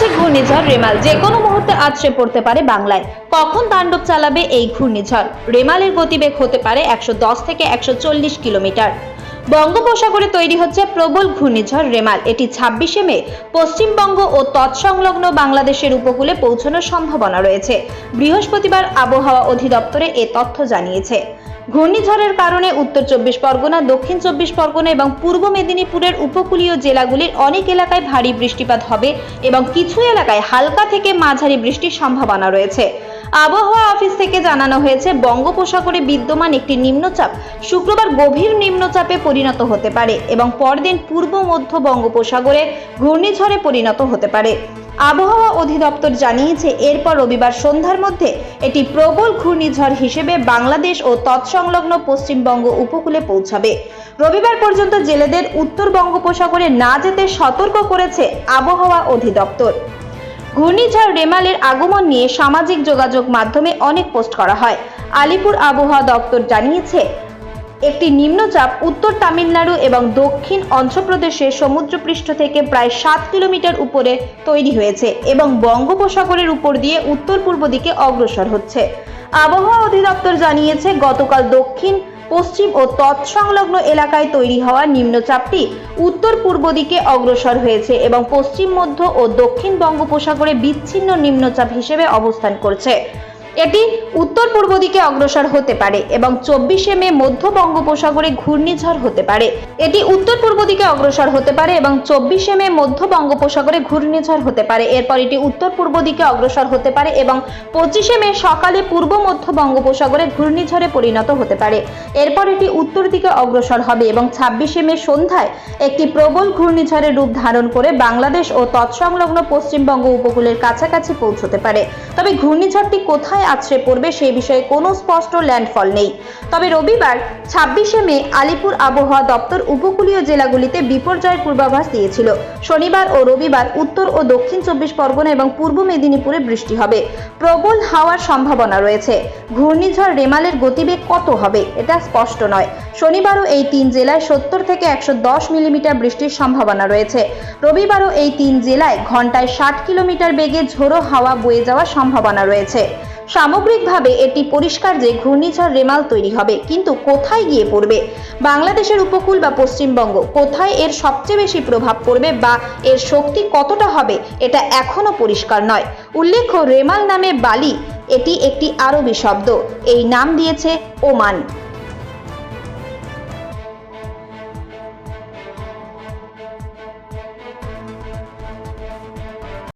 সামাজিক ঘূর্ণিঝড় রেমাল। যে কোনো মুহূর্তে আছড়ে পড়তে পারে বাংলায়। কখন তাণ্ডব চালাবে এই ঘূর্ণিঝড়? রেমালের গতিবেগ হতে পারে একশো দশ থেকে একশো চল্লিশ কিলোমিটার। বঙ্গোপসাগরে তৈরি হচ্ছে প্রবল ঘূর্ণিঝড় রেমাল। এটি ছাব্বিশে মে। পশ্চিমবঙ্গ ও তৎসংলগ্ন বাংলাদেশের উপকূলে পৌঁছানোর সম্ভাবনা রয়েছে। বৃহস্পতিবার আবহাওয়া অধিদপ্তরে এ তথ্য জানিয়েছে। ঘূর্ণিঝড়ের কারণে উত্তর চব্বিশ পরগনা, দক্ষিণ চব্বিশ পরগনা এবং পূর্ব মেদিনীপুরের উপকূলীয় জেলাগুলির অনেক এলাকায় ভারী বৃষ্টিপাত হবে এবং কিছু এলাকায় হালকা থেকে মাঝারি বৃষ্টির সম্ভাবনা রয়েছে। আবহাওয়া অফিস থেকে জানানো হয়েছে, বঙ্গোপসাগরে বিদ্যমান একটি নিম্নচাপ শুক্রবার গভীর নিম্নচাপে পরিণত হতে পারে এবং পরদিন পূর্ব মধ্য বঙ্গোপসাগরে ঘূর্ণিঝড়ে পরিণত হতে পারে। আবহাওয়া অধিদপ্তর জানিয়েছে, এরপর রবিবার সন্ধ্যার মধ্যে এটি প্রবল ঘূর্ণিঝড় হিসেবে বাংলাদেশ ও তৎসংলগ্ন পশ্চিমবঙ্গ উপকূলে পৌঁছাবে। রবিবার পর্যন্ত জেলেদের উত্তর বঙ্গোপসাগরে না যেতে সতর্ক করেছে আবহাওয়া অধিদপ্তর। ঘূর্ণিঝড় রেমালের আগমন নিয়ে সামাজিক যোগাযোগ মাধ্যমে অনেক পোস্ট করা হয়। আলিপুর আবহাওয়া দপ্তর জানিয়েছে একটি নিম্নচাপ উত্তর তামিলনাড়ু এবং দক্ষিণ অন্ধ্রপ্রদেশে সমুদ্রপৃষ্ঠ থেকে প্রায় সাত কিলোমিটার উপরে তৈরি হয়েছে এবং বঙ্গোপসাগরের উপর দিয়ে উত্তর পূর্ব দিকে অগ্রসর হচ্ছে। আবহাওয়া অধিদপ্তর জানিয়েছে, গতকাল দক্ষিণ, পশ্চিম ও তৎসংলগ্ন এলাকায় তৈরি হওয়া নিম্নচাপটি উত্তর পূর্ব দিকে অগ্রসর হয়েছে এবং পশ্চিম, মধ্য ও দক্ষিণ বঙ্গোপসাগরে বিচ্ছিন্ন নিম্নচাপ হিসেবে অবস্থান করছে। এটি উত্তর পূর্ব দিকে অগ্রসর হতে পারে এবং চব্বিশে মে মধ্য বঙ্গোপসাগরে ঘূর্ণিঝড় হতে পারে। এটি উত্তর পূর্ব দিকে অগ্রসর হতে পারে এবং চব্বিশে মে মধ্য বঙ্গোপসাগরে ঘূর্ণিঝড় হতে পারে। এরপর এটি উত্তর পূর্ব দিকে অগ্রসর হতে পারে এবং পঁচিশে মে সকালে পূর্ব মধ্য বঙ্গোপসাগরে ঘূর্ণিঝড়ে পরিণত হতে পারে। এরপর এটি উত্তর দিকে অগ্রসর হবে এবং ছাব্বিশে মে সন্ধ্যায় একটি প্রবল ঘূর্ণিঝড়ের রূপ ধারণ করে বাংলাদেশ ও তৎসংলগ্ন পশ্চিমবঙ্গ উপকূলের কাছাকাছি পৌঁছতে পারে। তবে ঘূর্ণিঝড়টি কোথায় আছড়ে পড়বে, সেই বিষয়ে কোনো স্পষ্ট ল্যান্ডফল নেই। তবে রবিবার, ছাব্বিশে মে, আলিপুর আবহাওয়া দপ্তর উপকূলীয় জেলাগুলিতে বিপর্যয়ের পূর্বাভাস দিয়েছিল। শনিবার ও রবিবার উত্তর ও দক্ষিণ চব্বিশ পরগনা এবং পূর্ব মেদিনীপুরে বৃষ্টি হবে। প্রবল হাওয়ার সম্ভাবনা রয়েছে। ঘূর্ণিঝড় রেমালের গতিবেগ কত হবে, এটা স্পষ্ট নয়। শনিবারও এই তিন জেলায় সত্তর থেকে একশো দশ মিলিমিটার বৃষ্টির সম্ভাবনা রয়েছে। রবিবারও এই তিন জেলায় ঘন্টায় ষাট কিলোমিটার বেগে ঝোড়ো হাওয়া বয়ে যাওয়ার সম্ভাবনা রয়েছে। সামগ্রিকভাবে এটি পরিষ্কার যে ঘূর্ণিঝড় রেমাল তৈরি হবে, কিন্তু কোথায় গিয়ে পড়বে? বাংলাদেশের উপকূল বা পশ্চিমবঙ্গ, কোথায় এর সবচেয়ে বেশি প্রভাব পড়বে বা এর শক্তি কতটা হবে, এটা এখনও পরিষ্কার নয়। উল্লেখ্য, রেমাল নামে বালি, এটি একটি আরবি শব্দ। এই নাম দিয়েছে ওমান।